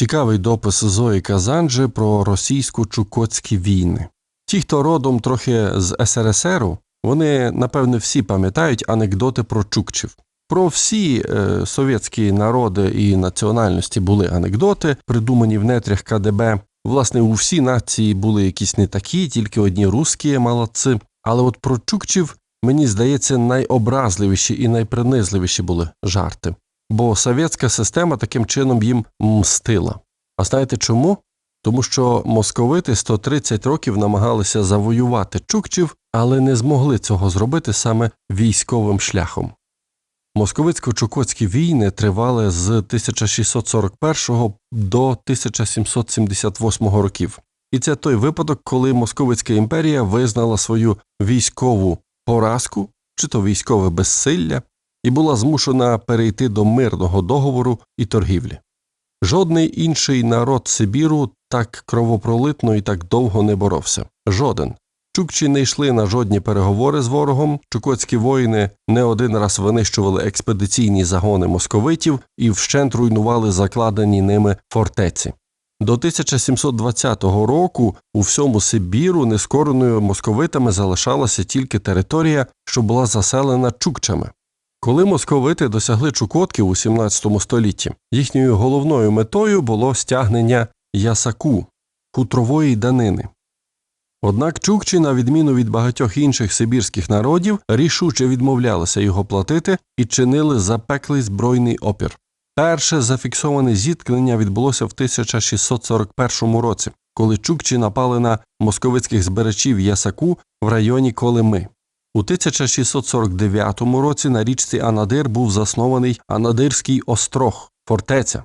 Цікавий допис Зої Казанджи про російсько-чукотські війни. Ті, хто родом трохи з СРСРу, вони напевне всі пам'ятають анекдоти про чукчів. Про всі е, совєтські народи і національності були анекдоти, придумані в нетрях КДБ. Власне, у всі нації були якісь не такі, тільки одні русські молодці. Але от про чукчів, мені здається, найобразливіші і найпринизливіші були жарти. Бо совєтська система таким чином їм мстила. А знаєте чому? Тому що московити 130 років намагалися завоювати чукчів, але не змогли цього зробити саме військовим шляхом. Московицько-чукотські війни тривали з 1641 до 1778 років. І це той випадок, коли Московицька імперія визнала свою військову поразку чи то військове безсилля і була змушена перейти до мирного договору і торгівлі. Жодний інший народ Сибіру так кровопролитно і так довго не боровся. Жоден. Чукчі не йшли на жодні переговори з ворогом. Чукотські воїни не один раз винищували експедиційні загони московитів і вщент руйнували закладені ними фортеці. До 1720 року у всьому Сибіру нескореною московитами залишалася тільки територія, що була заселена чукчами. Коли московити досягли Чукотки у 17 столітті, їхньою головною метою було стягнення ясаку хутрової данини. Однак чукчі, на відміну від багатьох інших сибірських народів, рішуче відмовлялися його платити і чинили запеклий збройний опір. Перше зафіксоване зіткнення відбулося в 1641 році, коли чукчі напали на московицьких збирачів ясаку в районі Колими. У 1649 році на річці Анадир був заснований Анадирський острог фортеця.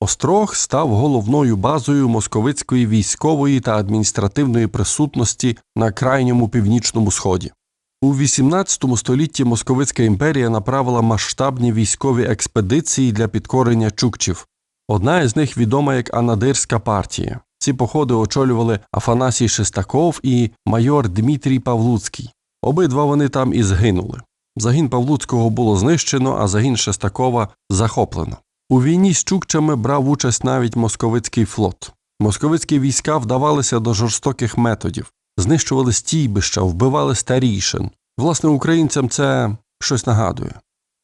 Острог став головною базою московицької військової та адміністративної присутності на крайньому північному сході. У XVIII столітті Московицька імперія направила масштабні військові експедиції для підкорення чукчів. Одна із них відома як Анадирська партія. Ці походи очолювали Афанасій Шестаков і майор Дмитрій Павлуцький. Обидва вони там і згинули. Загін Павлуцького було знищено, а загін Шестакова захоплено. У війні з Чукчами брав участь навіть московицький флот. Московицькі війська вдавалися до жорстоких методів, знищували стійбища, вбивали старійшин. Власне, українцям це щось нагадує.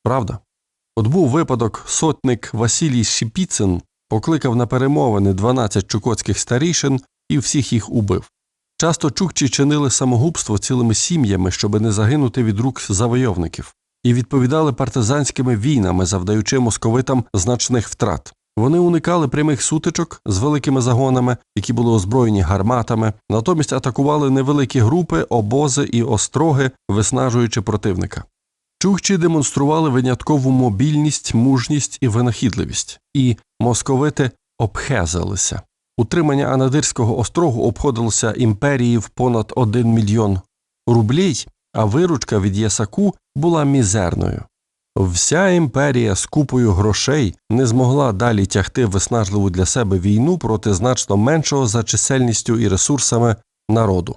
Правда? От був випадок, сотник Василій Шіпіцин покликав на перемовини 12 чукотських старійшин і всіх їх убив. Часто чукчі чинили самогубство цілими сім'ями, щоб не загинути від рук завойовників, і відповідали партизанськими війнами, завдаючи московитам значних втрат. Вони уникали прямих сутичок з великими загонами, які були озброєні гарматами, натомість атакували невеликі групи, обози і остроги, виснажуючи противника. Чукчі демонстрували виняткову мобільність, мужність і винахідливість, і московити обхезалися. Утримання Анадирського острогу обходилося імперії в понад 1 мільйон рублій, а виручка від Ясаку була мізерною. Вся імперія з купою грошей не змогла далі тягти виснажливу для себе війну проти значно меншого за чисельністю і ресурсами народу.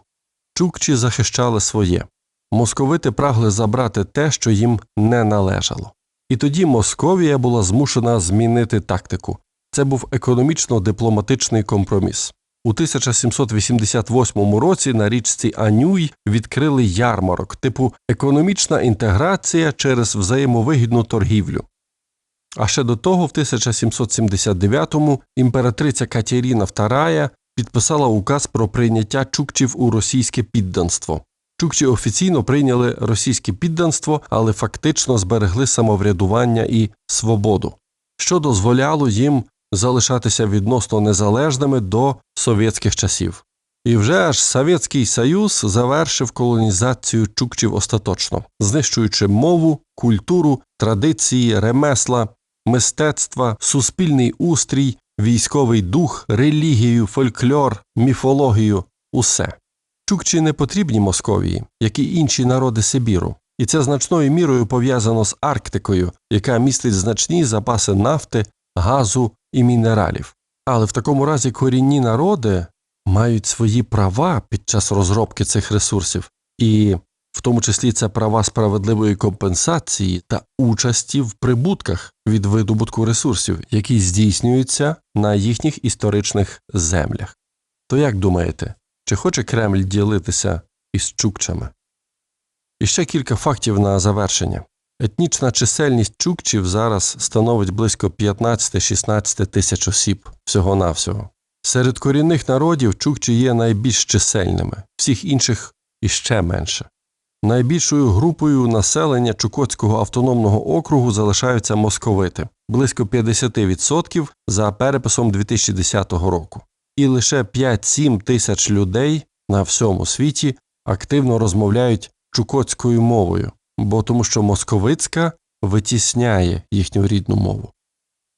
Чукчі захищали своє. Московити прагли забрати те, що їм не належало. І тоді Московія була змушена змінити тактику. Це був економічно-дипломатичний компроміс. У 1788 році на річці Анюй відкрили ярмарок типу економічна інтеграція через взаємовигідну торгівлю. А ще до того, в 1779-му імператриця Катерина II підписала указ про прийняття чукчів у російське підданство. Чукчі офіційно прийняли російське підданство, але фактично зберегли самоврядування і свободу, що дозволяло їм залишатися відносно незалежними до совєтських часів. І вже аж Совєтський Союз завершив колонізацію чукчів остаточно, знищуючи мову, культуру, традиції, ремесла, мистецтва, суспільний устрій, військовий дух, релігію, фольклор, міфологію усе. Чукчі не потрібні Московії, як і інші народи Сибіру, і це значною мірою пов'язано з Арктикою, яка містить значні запаси нафти, газу і мінералів. Але в такому разі корінні народи мають свої права під час розробки цих ресурсів, і в тому числі це права справедливої компенсації та участі в прибутках від видобутку ресурсів, які здійснюються на їхніх історичних землях. То як думаєте, чи хоче Кремль ділитися із чукчами? І ще кілька фактів на завершення. Етнічна чисельність чукчів зараз становить близько 15-16 тисяч осіб всього-навсього. Серед корінних народів чукчі є найбільш чисельними, всіх інших іще менше. Найбільшою групою населення Чукотського автономного округу залишаються московити близько 50% за переписом 2010 року. І лише 5-7 тисяч людей на всьому світі активно розмовляють чукотською мовою, бо тому що московицька витісняє їхню рідну мову.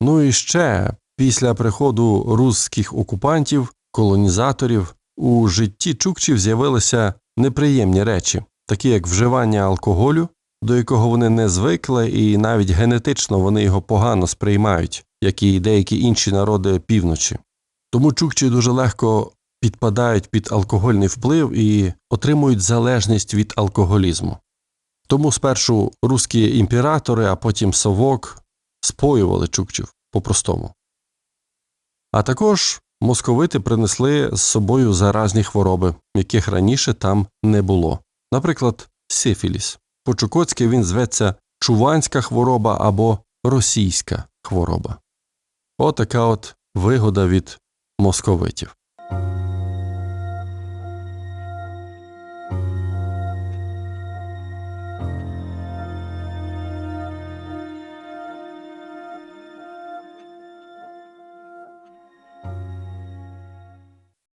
Ну і ще після приходу русських окупантів, колонізаторів у житті чукчів з'явилися неприємні речі, такі як вживання алкоголю, до якого вони не звикли, і навіть генетично вони його погано сприймають, як і деякі інші народи півночі. Тому чукчі дуже легко підпадають під алкогольний вплив і отримують залежність від алкоголізму. Тому спершу русські імператори, а потім совок споювали чукчів по-простому. А також московити принесли з собою заразні хвороби, яких раніше там не було. Наприклад, сифіліс. По-чукотськи він зветься чуванська хвороба або російська хвороба. Отака от вигода від московитів.